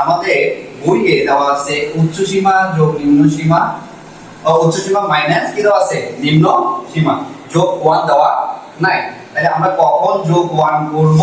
আমাদের বইয়ে দেওয়া আছে উচ্চ সীমা যোগ নিম্ন সীমা উচ্চ সীমা মাইনাস কি দেওয়া আছে? নিম্ন সীমা। যোগ ওয়ান দেওয়া নাই। তাহলে আমরা কখন যোগ ওয়ান করব?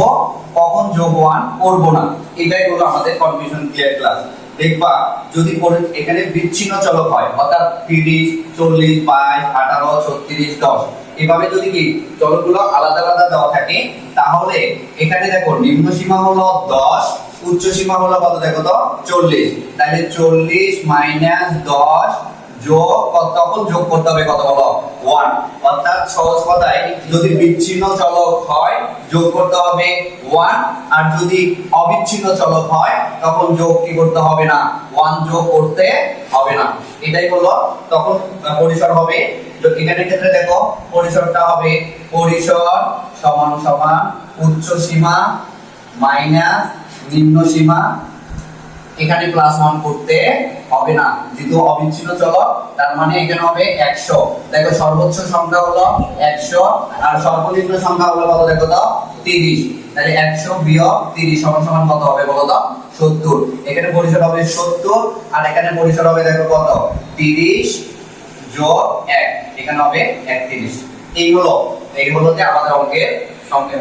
কখন যোগ ওয়ান করব না? এটাই হলো আমাদের কনফিউশন ক্লিয়ার ক্লাস দেখবা, যদি এখানে বিচ্ছিন্ন চলক হয়, অর্থাৎ তিরিশ, চল্লিশ, বাইশ, আঠারো, ছত্রিশ, দশ, এভাবে যদি কি চলকগুলো আলাদা আলাদা দেওয়া থাকে, তাহলে এখানে দেখো নিম্ন সীমা হলো দশ উচ্চ সীমা হলো কত? দেখো তো, চল্লিশ। তাহলে চল্লিশ মাইনাস দশ যোগ তখন যোগ করতে হবে কত বলো? ওয়ান অর্থাৎ সহজ কথায়, যদি বিচ্ছিন্ন চলক হয়, যোগ করতে হবে ওয়ান আর যদি অবিচ্ছিন্ন চলক হয়, তখন যোগ কি করতে হবে না? ওয়ান যোগ করতে হবে না। এটাই হলো তখন পরিসর হবে। তো এখানের ক্ষেত্রে দেখো, পরিসরটা হবে পরিসর সমান সমান উচ্চ সীমা মাইনাস নিম্ন সীমা এখানে প্লাস ওয়ান করতে হবে না। যেহেতু অবিচ্ছিন্ন চলক, তার মানে এখানে হবে একশো। দেখো সর্বোচ্চ সংখ্যা হলো একশো, আর সর্বনিম্ন সংখ্যা হলো কত দেখো তো? তিরিশ। তাহলে একশো বিয়োগ তিরিশ সমান সমান কত হবে বলো তো? সত্তর। এখানে পরিসর হবে সত্তর, আর এখানে পরিসর হবে দেখো কত? তিরিশ যোগ এক। এখানে হবে একত্রিশ। এই হলো এই হলো যে আমাদের অঙ্কের সংখ্যা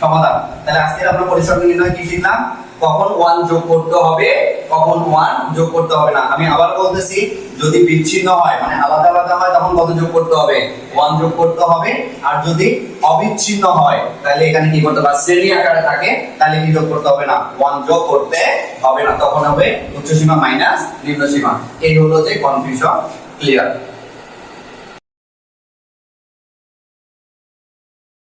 সমাধান। তাহলে আজকে আমরা পরিসর নির্ণয় কি শিখলাম? কখন ওয়ান যোগ করতে হবে, কখন ওয়ান যোগ করতে হবে না। আমি আবার বলতেছি, যদি বিচ্ছিন্ন হয় মানে আলাদা আলাদা হয়, তখন কত যোগ করতে হবে? ওয়ান যোগ করতে হবে। আর যদি অবিচ্ছিন্ন হয়, তাহলে এখানে কি করতে শ্রেণি আকারে থাকে, তাহলে কি যোগ করতে হবে না? ওয়ান যোগ করতে হবে না। তখন হবে উচ্চ সীমা মাইনাস নিম্ন সীমা এই হলো যে কনফিউশন ক্লিয়ার